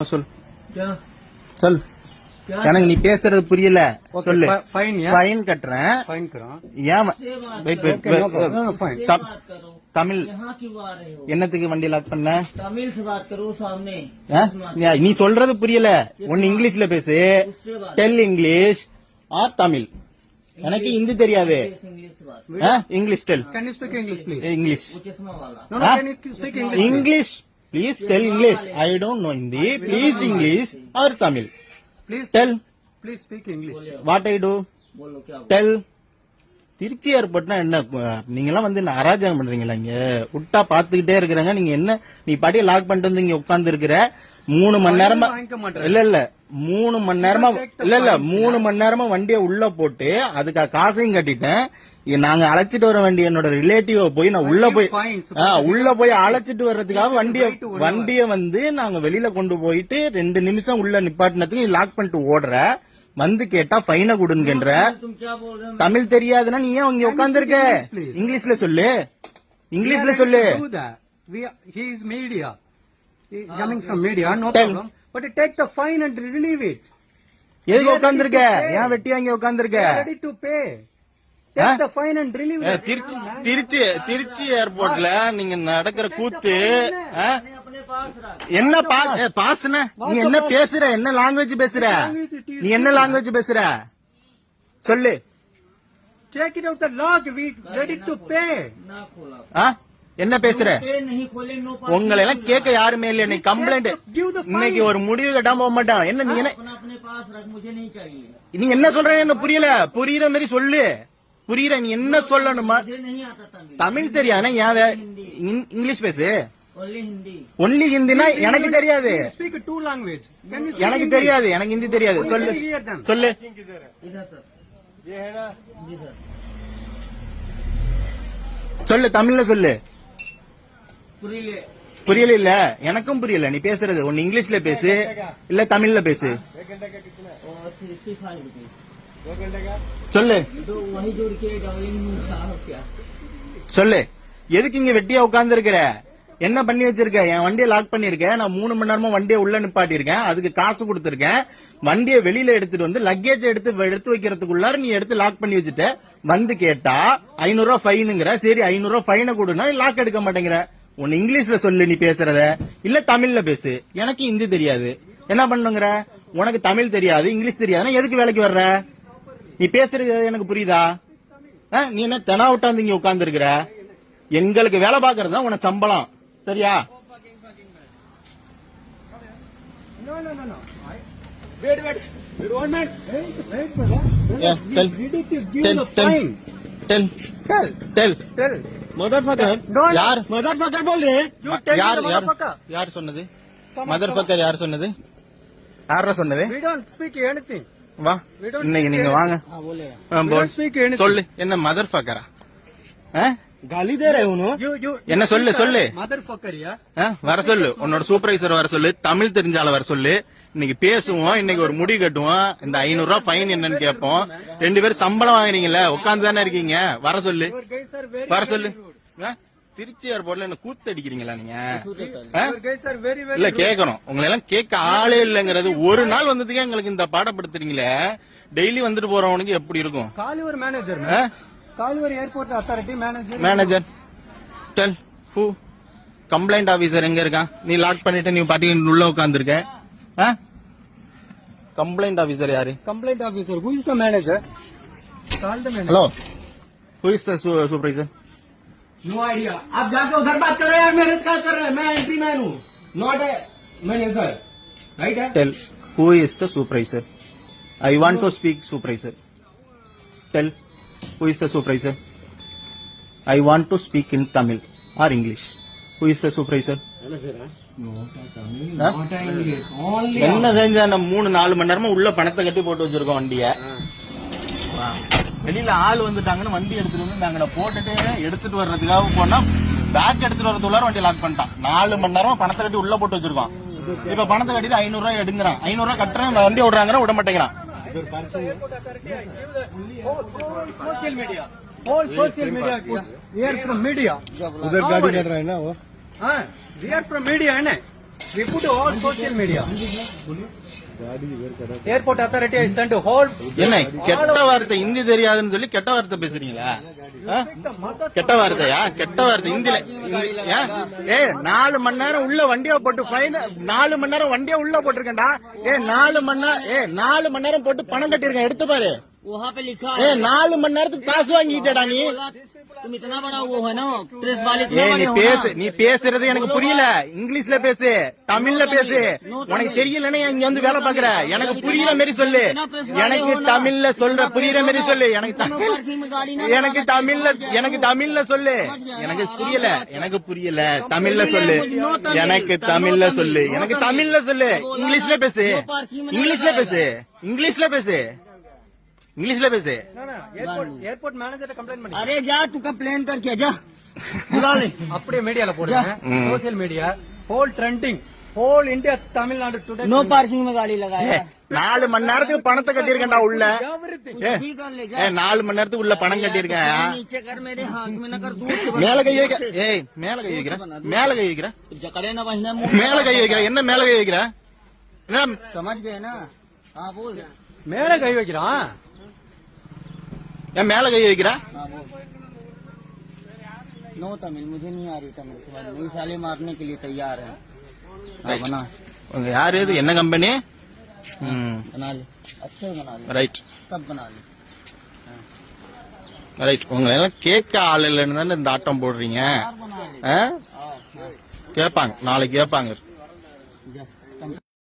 சொல் क्या சொல் क्या எனக்கு நீ பேசுறது புரியல சொல்லு फाइन या ஃபைன் கட்டுறேன் फाइन करो ஏன் से बात வெயிட் करो, wait Okay, no problem. No, no, fine. से तम- बात करो தமிழ் यहाँ क्यों आ रहे हो என்னத்துக்கு வண்டி லாக் பண்ண तमिल से बात करो सामने ஆ? उससे நீ சொல்றது புரியல ஒன்னு இங்கிலீஷ்ல பேசு बात டெல் இங்கிலீஷ் ஆர் தமிழ் எனக்கு ஹிந்தி தெரியாது इंग्लिश इंग्लिश से बात ஆ? English tell can you speak English please English वो चश्मा वाला no no Huh? Can you speak English English please tell English I don't know Hindi please English or Tamil please tell please speak English what I do tell Trichy ஏற்பட்டுனா என்ன? நீங்க எல்லாம் வந்து அராஜகம் பண்றீங்களா இங்க? விட்டா பாத்துக்கிட்டே இருக்கிறாங்க. நீங்க என்ன? நீ படியை லாக் பண்ணிட்டு வந்து இங்க உட்கார்ந்து இருக்கிற மூணு மணி நேரமா இல்ல இல்ல. மூணு மணி நேரமா இல்ல இல்ல மூணு மணி நேரமா வண்டியை உள்ள போட்டு அதுக்கு காசையும் கட்டிட்டேன். நாங்க அழைச்சிட்டு வர வண்டி என்னோட ரிலேட்டிவ போய் நான் உள்ள போய் உள்ள போய் அழைச்சிட்டு வர்றதுக்காக வண்டிய வண்டிய வந்து நாங்க வெளியில கொண்டு போயிட்டு ரெண்டு நிமிஷம் உள்ள நிப்பாட்டினதுக்கு லாக் பண்ணிட்டு ஓடுற. வந்து கேட்டா ஃபைன கொடுங்கன்ற. தமிழ் தெரியாதுன்னா நீ ஏன் இங்க உட்காந்துருக்க இங்கிலீஷ்ல சொல்லு. இங்கிலீஷ்ல சொல்லு. Media coming from media, no Tell. problem. But you take the fine and relieve it. எதுக்கு உட்காந்துருக்க ஏன் வெட்டியா இங்க உட்காந்துருக்க They are ready to pay. Take the fine and relieve it. Trichy Trichy Trichy ஏர்போர்ட்ல நீங்க நடக்கிற கூத்து ஆ? என்ன பாஸ் ஏ, பாஸ்ன நீ என்ன பேசுற என்ன லாங்குவேஜ் பேசுற நீ என்ன லாங்குவேஜ் பேசுற சொல்லு Take it out the log. We ready to pay. ஆ என்ன பேசுற? உங்களை எல்லாம் கேட்க யாருமே இல்லை இன்னைக்கு கம்ப்ளைண்ட் இன்னைக்கு ஒரு முடிவு கட்டாம போக மாட்டான். என்ன நீ என்ன நீங்க என்ன சொல்றீங்க என்ன புரியல. புரியுற மாதிரி சொல்லு. புரியுற நீ என்ன சொல்லணுமா? தமிழ் தெரியாதுனா ஏன் இங்கிலீஷ் பேசு. ஒன்லி ஹிந்தினா எனக்கு தெரியாது. எனக்கு தெரியாது. எனக்கு ஹிந்தி தெரியாது. சொல்லு. சொல்லு. சொல்லு தமிழ்ல சொல்லு. புரியல இல்ல எனக்கும் புரியல. நீ பேசுறது. ஒன்னு இங்கிலீஷ்ல பேசு. இல்ல தமிழ்ல பேசு. சொல்லு. சொல்லு. எதுக்கு இங்க வெட்டியா உட்கார்ந்து இருக்கிற என்ன பண்ணி வச்சிருக்க? என் வண்டியை லாக் பண்ணிருக்கேன் நான் மூணு மணி நேரமா வண்டியை உள்ள நிப்பாட்டியிருக்கேன். அதுக்கு காசு கொடுத்துருக்கேன். வண்டியை வெளியில எடுத்துட்டு வந்து லக்கேஜ் எடுத்து எடுத்து வைக்கிறதுக்குள்ளார நீ எடுத்து லாக் பண்ணி வச்சுட்ட. வந்து கேட்டா ஐநூறு ரூபாய் ஃபைனுங்கிற சரி ஐநூறு ரூபாய் ஃபைனை கொடுனா லாக் எடுக்க மாட்டேங்கிற. ஒன்னு இங்கிலீஷ்ல சொல்லு நீ பேசுறத இல்ல தமிழ்ல பேசு எனக்கு ஹிந்தி தெரியாது என்ன பண்ணுங்கிற உனக்கு தமிழ் தெரியாது இங்கிலீஷ் தெரியாதுன்னா எதுக்கு வேலைக்கு வர்ற நீ பேசுறது எனக்கு புரியுதா ஆ, நீ என்ன தெனாவிட்டா வந்து இங்க உட்கார்ந்து இருக்கிற எங்களுக்கு வேலை பாக்குறது தான் உனக்கு சம்பளம் சரியா Wait, wait. Wait one minute. Wait, wait, brother. Yeah, tell. Tell, tell. fine. Tell Tell. Tell Tell. Motherfucker யார் மதர் ஃபக்கர் போல்றே யார் யார் யார் சொன்னது மதர் யார் சொன்னது யாரா சொன்னது வி டோன்ட் ஸ்பீக் எனிதிங் வா இன்னைக்கு நீங்க வாங்க சொல்லு என்ன மதர் ஃபக்கரா காலி என்ன சொல்லு சொல்லு மதர் வர சொல்லு உன்னோட சூப்பர்வைசர் வர சொல்லு. தமிழ் தெரிஞ்சால வர சொல்லு. இன்னைக்கு பேசுவோம். இன்னைக்கு ஒரு முடி கட்டுவோம். இந்த ஐநூறு ரூபாய் ஃபைன் என்னன்னு கேட்போம். ரெண்டு பேரும் சம்பளம் வாங்குறீங்கல்ல உட்காந்து தானே இருக்கீங்க. வர சொல்லு. வர சொல்லு. திருச்சி ஏர்போர்ட்ல என்ன கூத்து அடிக்கிறீங்களா நீங்க? இல்ல. கேக்குறோம் உங்களை எல்லாம் கேட்க ஆளே இல்லங்கிறது ஒரு நாள் வந்ததுக்கே எங்களுக்கு இந்த பாடப்படுத்துறீங்களே டெய்லி வந்துட்டு போறவனுக்கு எப்படி இருக்கும்? ஆ? call your airport authority manager. Manager tell who complaint officer எங்க இருக்கான்? நீ லாக் பண்ணிட்டு நீ பாட்டிக்கு உள்ள உட்காந்துருக்க கம்ப்ளைண்ட் ஆபீசர் யாரு? Is the manager? Call the manager. Hello who is the supervisor no idea आप जाके उधर बात करो यार मेरे से क्या कर रहे हैं मैं एंट्री मैन हूँ नॉट ए मैनेजर राइट है tell who is the supervisor I want to speak supervisor tell who is the supervisor I want to speak in Tamil or English who is the supervisor not a English only என்ன செஞ்சா நம்ம மூணு நாலு மணி நேரமா உள்ள பணத்தை கட்டி போட்டு வச்சிருக்கோம் வண்டிய வெளியில ஆள் வந்துட்டாங்கன்னு வண்டி எடுத்துட்டு வந்து நாங்க போட்டுட்டு எடுத்துட்டு வர்றதுக்காக போனா பேக் எடுத்துட்டு வரதுக்குள்ளார வண்டி லாக் பண்ணிட்டான். நாலு மணி நேரம் பணத்தை கட்டி உள்ள போட்டு வச்சிருக்கோம் இப்ப பணத்தை கட்டிட்டு ஐநூறு ரூபாய் எடுங்கிறான். ஐநூறு ரூபாய் கட்டுறேன் வண்டி விடுறாங்க விட மாட்டேங்கிறான். Social media social media media என்ன மீடியா என்ன media airport authority I sent whole என்ன கெட்ட வார்த்தை இந்தி தெரியாதுன்னு சொல்லி கெட்ட வார்த்தை பேசுறீங்களா? கெட்ட வார்த்தையா? கெட்ட வார்த்தை இந்தில ஏ நாலு மணி நேரம் உள்ள வண்டியா போட்டு ஃபைன் நாலு மணி நேரம் வண்டியா உள்ள போட்டிருக்கேன்டா. ஏ நாலு மணி நேரம் ஏ நாலு மணி நேரம் போட்டு பணம் கட்டிருக்கேன் எடுத்து பாரு. वहाँ पे लिखा ஏ है நாலு மணி நேரத்துக்கு காசு வாங்கிட்டடா நீ तुम इतना बड़ा वो है ना प्रेस वाले ஏ इतना நீ बड़े हो பேசு ना நீ பேசுறது எனக்கு புரியல இங்கிலீஷ்ல பேசு தமிழ்ல பேசு உனக்கு தெரியலன்னா இங்க வந்து வேலை பாக்குற எனக்கு புரியுற மாதிரி சொல்லு எனக்கு தமிழ்ல சொல்ற புரியுற மாதிரி சொல்லு எனக்கு தமிழ் எனக்கு தமிழ்ல எனக்கு தமிழ்ல சொல்லு எனக்கு புரியல எனக்கு புரியல தமிழ்ல சொல்லு எனக்கு தமிழ்ல சொல்லு எனக்கு தமிழ்ல சொல்லு இங்கிலீஷ்ல பேசு இங்கிலீஷ்ல பேசு இங்கிலீஷ்ல பேசு இங்கிலீஷ்ல பேசு No, no, airport, airport manager complaint பண்ணி. अरे जा तू कंप्लेन करके जा बुला ले அப்படியே மீடியால போடுங்க ம். Social media whole trending whole India Tamil Nadu today no parking में गाड़ी लगाया ஏ, நாலு மணி நேரத்துக்கு பணத்தை கட்டியிருக்கேன்டா உள்ள எவ்ரிதிங் ஏ, भी कर ले ஏ நாலு மணி நேரத்துக்கு உள்ள பணம் கட்டியிருக்கேன் नीचे कर मेरे हाथ में न कर दूर மேல கை வைக்க ஏய் மேல கை வைக்கிற மேல கை வைக்கிற जकड़े ना बजना मुंह மேல கை வைக்கிற என்ன மேல கை வைக்கிற என்ன समझ गए ना हाँ बोल மேல கை வைக்கிறான் ஏன் மேல கை வைக்கிற हाँ बोल नो तमिल मुझे नहीं आ रही तमिल समझ नहीं साले मारने के लिए तैयार है हाँ, Right. बना உங்க யாரு இது என்ன கம்பெனி बना ले अच्छे बना ले ரைட் सब बना ले ரைட் உங்களை எல்லாம் கேட்க ஆள் இல்லைன்னு தானே இந்த ஆட்டம் போடுறீங்க यार बना ले ஆ? हाँ, हाँ। கேட்பாங்க நாளைக்கு கேட்பாங்க